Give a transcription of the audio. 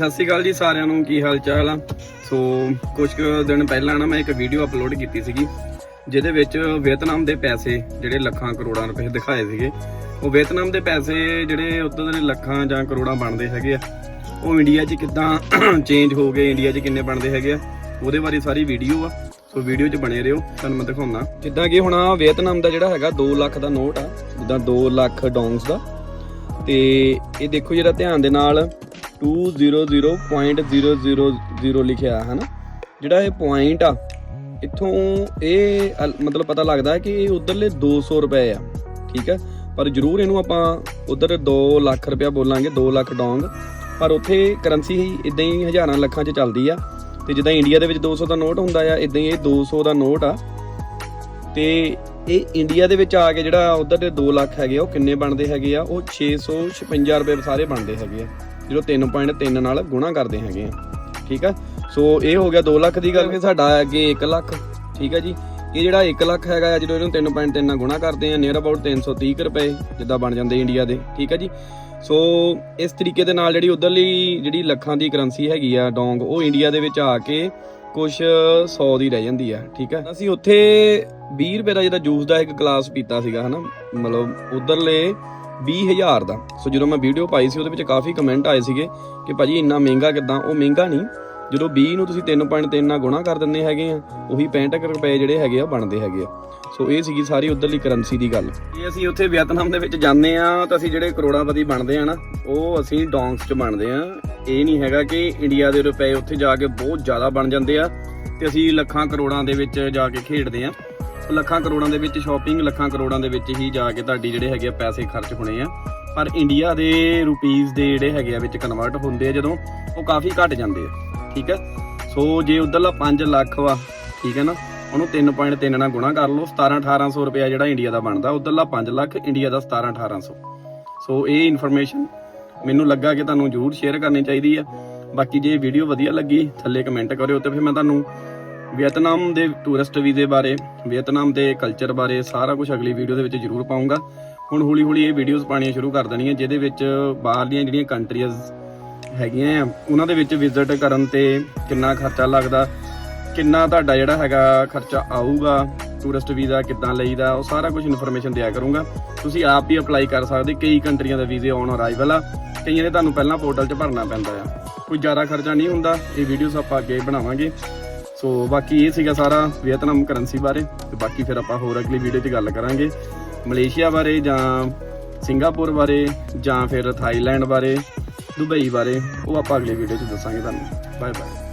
ਸਤਿ ਸ਼੍ਰੀ ਅਕਾਲ ਜੀ ਸਾਰਿਆਂ ਨੂੰ, ਕੀ ਹਾਲ ਚਾਲ ਆ? ਸੋ ਕੁਝ ਕੁ ਦਿਨ ਪਹਿਲਾਂ ਨਾ ਮੈਂ ਇੱਕ ਵੀਡੀਓ ਅਪਲੋਡ ਕੀਤੀ ਸੀਗੀ, ਜਿਹਦੇ ਵਿੱਚ ਵੀਅਤਨਾਮ ਦੇ ਪੈਸੇ ਜਿਹੜੇ ਲੱਖਾਂ ਕਰੋੜਾਂ ਰੁਪਏ ਦਿਖਾਏ ਸੀਗੇ, ਉਹ ਵੀਅਤਨਾਮ ਦੇ ਪੈਸੇ ਜਿਹੜੇ ਉੱਧਰ ਦੇ ਲੱਖਾਂ ਜਾਂ ਕਰੋੜਾਂ ਬਣਦੇ ਹੈਗੇ ਆ, ਉਹ ਇੰਡੀਆ 'ਚ ਕਿੱਦਾਂ ਚੇਂਜ ਹੋ ਗਏ ਇੰਡੀਆ 'ਚ ਕਿੰਨੇ ਬਣਦੇ ਹੈਗੇ ਆ, ਉਹਦੇ ਬਾਰੇ ਸਾਰੀ ਵੀਡੀਓ ਆ, ਸੋ ਵੀਡੀਓ 'ਚ ਬਣੇ ਰਹੋ, ਤੁਹਾਨੂੰ ਮੈਂ ਦਿਖਾਉਣਾ ਜਿੱਦਾਂ ਕਿ ਹੁਣ ਆਹ ਵੀਅਤਨਾਮ ਦਾ ਜਿਹੜਾ ਹੈਗਾ 2 ਲੱਖ ਦਾ ਨੋਟ ਆ, ਜਿੱਦਾਂ 2 ਲੱਖ ਡੋਂਗਸ ਦਾ, ਤੇ ਇਹ ਦੇਖੋ ਜਿਹੜਾ ਧਿਆਨ ਦੇ ਨਾਲ 200.000 ਲਿਖਿਆ ਹੈ ਨਾ ਜਿਹੜਾ ਇਹ ਪੁਆਇੰਟ ਆ, ਇੱਥੋਂ ਇਹ ਅਲ- ਮਤਲਬ ਪਤਾ ਲੱਗਦਾ ਹੈ ਕਿ ਇਹ ਉਧਰਲੇ 200 ਰੁਪਏ ਆ, ਠੀਕ ਹੈ? ਪਰ ਜ਼ਰੂਰ ਇਹਨੂੰ ਆਪਾਂ ਉਧਰ 2 ਲੱਖ ਰੁਪਇਆ ਬੋਲਾਂਗੇ 2 ਲੱਖ ਡੋਂਗ। ਪਰ ਉੱਥੇ ਕਰੰਸੀ ਹੀ ਇਦਾਂ ਹੀ ਹਜ਼ਾਰਾਂ ਲੱਖਾਂ 'ਚ ਚੱਲਦੀ ਆ। ਤੇ ਜਿੱਦਾਂ ਇੰਡੀਆ ਦੇ ਵਿੱਚ 200 ਦਾ ਨੋਟ ਹੁੰਦਾ ਆ ਇਦਾਂ ਹੀ ਇਹ 200 ਦਾ ਨੋਟ ਆ। ਤੇ ਇਹ ਇੰਡੀਆ ਦੇ ਵਿੱਚ ਆ ਕੇ ਜਿਹੜਾ ਉਧਰ ਦੇ 2 ਲੱਖ ਹੈਗੇ ਆ, ਉਹ ਕਿੰਨੇ ਬਣਦੇ ਹੈਗੇ ਆ? ਉਹ 656 ਰੁਪਏ ਸਾਰੇ ਬਣਦੇ ਹੈਗੇ ਆ ਜਦੋਂ 3.3 ਨਾਲ ਗੁਣਾ ਕਰਦੇ ਹੈਗੇ ਆ। ਠੀਕ ਆ? ਸੋ ਇਹ ਹੋ ਗਿਆ 2 ਲੱਖ ਦੀ ਗੱਲ ਕਿ ਸਾਡਾ ਅੱਗੇ 1 ਲੱਖ। ਠੀਕ ਆ ਜੀ? ਇਹ ਜਿਹੜਾ 1 ਲੱਖ ਹੈਗਾ ਜਦੋਂ ਇਹਨੂੰ 3.3 ਨਾਲ ਗੁਣਾ ਕਰਦੇ ਆ ਨੀਅਰ ਅਬਾਊਟ 330 ਕੁ ਰੁਪਏ ਜਿੱਦਾਂ ਬਣ ਜਾਂਦੇ ਇੰਡੀਆ ਦੇ। ਠੀਕ ਆ ਜੀ? ਸੋ ਇਸ ਤਰੀਕੇ ਦੇ ਨਾਲ ਜਿਹੜੀ ਉਧਰਲੀ ਜਿਹੜੀ ਲੱਖਾਂ ਦੀ ਕਰੰਸੀ ਹੈਗੀ ਆ ਡੋਂਗ ਉਹ ਇੰਡੀਆ ਦੇ ਵਿੱਚ ਆ ਕੇ ਕੁਝ 100 ਦੀ ਰਹਿ ਜਾਂਦੀ ਆ, ਠੀਕ ਆ? ਅਸੀਂ ਉੱਥੇ 20 ਰੁਪਏ ਦਾ ਜਿਹੜਾ ਜੂਸ ਦਾ ਇੱਕ ਗਲਾਸ ਪੀਤਾ ਸੀਗਾ, ਹਨਾ? ਮਤਲਬ ਉਧਰਲੇ 20000 ਦਾ। ਸੋ ਜਦੋਂ ਮੈਂ ਵੀਡੀਓ ਪਾਈ ਸੀ, ਉਹਦੇ ਵਿੱਚ ਕਾਫੀ ਕਮੈਂਟ ਆਏ ਸੀਗੇ ਕਿ ਭਾਜੀ ਇੰਨਾ ਮਹਿੰਗਾ ਕਿਦਾਂ? ਉਹ ਮਹਿੰਗਾ ਨਹੀਂ। ਜਦੋਂ 20 ਨੂੰ ਤੁਸੀਂ 3.3 ਨਾਲ ਗੁਣਾ ਕਰ ਦਿੰਦੇ ਹੈਗੇ ਆ, ਉਹੀ 65 ਕੁ ਰੁਪਏ ਜਿਹੜੇ ਹੈਗੇ ਆ ਬਣਦੇ ਹੈਗੇ ਆ। ਸੋ ਇਹ ਸੀਗੀ ਸਾਰੀ ਉਧਰਲੀ ਕਰੰਸੀ ਦੀ ਗੱਲ। ਜੇ ਅਸੀਂ ਉੱਥੇ ਵੀਅਤਨਾਮ ਦੇ ਵਿੱਚ ਜਾਂਦੇ ਆ, ਤਾਂ ਅਸੀਂ ਜਿਹੜੇ ਕਰੋੜਾਪਤੀ ਬਣਦੇ ਆ ਨਾ, ਉਹ ਅਸੀਂ ਡੋਂਗਸ 'ਚ ਬਣਦੇ ਆ। ਇਹ ਨਹੀਂ ਹੈਗਾ ਕਿ ਇੰਡੀਆ ਦੇ ਰੁਪਏ ਉੱਥੇ ਜਾ ਕੇ ਬਹੁਤ ਜ਼ਿਆਦਾ ਬਣ ਜਾਂਦੇ ਆ ਤੇ ਅਸੀਂ ਲੱਖਾਂ ਕਰੋੜਾਂ ਦੇ ਵਿੱਚ ਜਾ ਕੇ ਖੇਡਦੇ ਆ। ਲੱਖਾਂ ਕਰੋੜਾਂ ਦੇ ਵਿੱਚ ਸ਼ਾਪਿੰਗ ਲੱਖਾਂ ਕਰੋੜਾਂ ਦੇ ਵਿੱਚ ਹੀ ਜਾ ਕੇ ਤੁਹਾਡੀ ਜਿਹੜੇ ਹੈਗੇ ਆ ਪੈਸੇ ਖਰਚ ਹੋਣੇ ਆ। ਪਰ ਇੰਡੀਆ ਦੇ ਰੁਪੀਸ ਦੇ ਜਿਹੜੇ ਹੈਗੇ ਆ ਵਿੱਚ ਕਨਵਰਟ ਹੁੰਦੇ ਆ ਜਦੋਂ ਉਹ ਕਾਫੀ ਘਟ ਜਾਂਦੇ ਆ, ਠੀਕ ਹੈ ਸੋ ਜੇ ਉਧਰਲਾ 5 ਲੱਖ ਵਾ, ਠੀਕ ਹੈ ਨਾ, ਉਹਨੂੰ 3.3 ਨਾਲ ਗੁਣਾ ਕਰ ਲਓ 17 1800 ਰੁਪਇਆ ਜਿਹੜਾ ਇੰਡੀਆ ਦਾ ਬਣਦਾ, ਉਧਰਲਾ 5 ਲੱਖ, ਇੰਡੀਆ ਦਾ 17 1800 ਸੋ। ਇਹ ਇਨਫੋਰਮੇਸ਼ਨ ਮੈਨੂੰ ਲੱਗਾ ਕਿ ਤੁਹਾਨੂੰ ਜ਼ਰੂਰ ਸ਼ੇਅਰ ਕਰਨੀ ਚਾਹੀਦੀ ਆ। ਬਾਕੀ ਜੇ ਵੀਡੀਓ ਵਧੀਆ ਲੱਗੀ, ਥੱਲੇ ਕਮੈਂਟ ਕਰਿਓ ਤੇ ਫਿਰ ਮੈਂ ਤੁਹਾਨੂੰ ਵੀਅਤਨਾਮ ਦੇ ਟੂਰਿਸਟ ਵੀਜ਼ੇ ਬਾਰੇ ਵੀਅਤਨਾਮ ਦੇ ਕਲਚਰ ਬਾਰੇ ਸਾਰਾ ਕੁਝ ਅਗਲੀ ਵੀਡੀਓ ਦੇ ਵਿੱਚ ਜ਼ਰੂਰ ਪਾਉਂਗਾ। ਹੁਣ ਹੌਲੀ ਹੌਲੀ ਇਹ ਵੀਡੀਓਜ਼ ਪਾਣੀਆਂ ਸ਼ੁਰੂ ਕਰ ਦੇਣੀਆਂ, ਜਿਹਦੇ ਵਿੱਚ ਬਾਹਰਲੀਆਂ ਜਿਹੜੀਆਂ ਕੰਟਰੀਜ਼ ਹੈਗੀਆਂ ਆ, ਉਹਨਾਂ ਦੇ ਵਿੱਚ ਵਿਜ਼ਿਟ ਕਰਨ ਤੇ ਕਿੰਨਾ ਖਰਚਾ ਲੱਗਦਾ, ਕਿੰਨਾ ਤੁਹਾਡਾ ਜਿਹੜਾ ਹੈਗਾ ਖਰਚਾ ਆਊਗਾ ਟੂਰਿਸਟ ਵੀਜ਼ਾ ਕਿੱਦਾਂ ਲਈਦਾ, ਉਹ ਸਾਰਾ ਕੁਝ ਇਨਫੋਰਮੇਸ਼ਨ ਦਿਆ ਕਰੂੰਗਾ। ਤੁਸੀਂ ਆਪ ਵੀ ਅਪਲਾਈ ਕਰ ਸਕਦੇ, ਕਈ ਕੰਟਰੀਆਂ ਦਾ ਵੀਜ਼ੇ ਔਨ ਅਰਾਈਵਲ ਆ। ਕਈਆਂ ਦੇ ਤੁਹਾਨੂੰ ਪਹਿਲਾਂ ਪੋਰਟਲ 'ਚ ਭਰਨਾ ਪੈਂਦਾ ਆ। ਕੋਈ ਜ਼ਿਆਦਾ ਖਰਚਾ ਨਹੀਂ ਹੁੰਦਾ, ਇਹ ਵੀਡੀਓਜ਼ ਆਪਾਂ ਅੱਗੇ ਬਣਾਵਾਂਗੇ। ਸੋ ਬਾਕੀ ਇਹ ਸੀਗਾ ਸਾਰਾ ਵੀਅਤਨਾਮ ਕਰੰਸੀ ਬਾਰੇ, ਤੇ ਬਾਕੀ ਫਿਰ ਆਪਾਂ ਹੋਰ ਅਗਲੀ ਵੀਡੀਓ 'ਚ ਗੱਲ ਕਰਾਂਗੇ। ਮਲੇਸ਼ੀਆ ਬਾਰੇ ਜਾਂ ਸਿੰਗਾਪੁਰ ਬਾਰੇ ਜਾਂ ਫਿਰ ਥਾਈਲੈਂਡ ਬਾਰੇ, ਦੁਬਈ ਬਾਰੇ, ਉਹ ਆਪਾਂ ਅਗਲੀ ਵੀਡੀਓ 'ਚ ਦੱਸਾਂਗੇ ਤੁਹਾਨੂੰ। Bye bye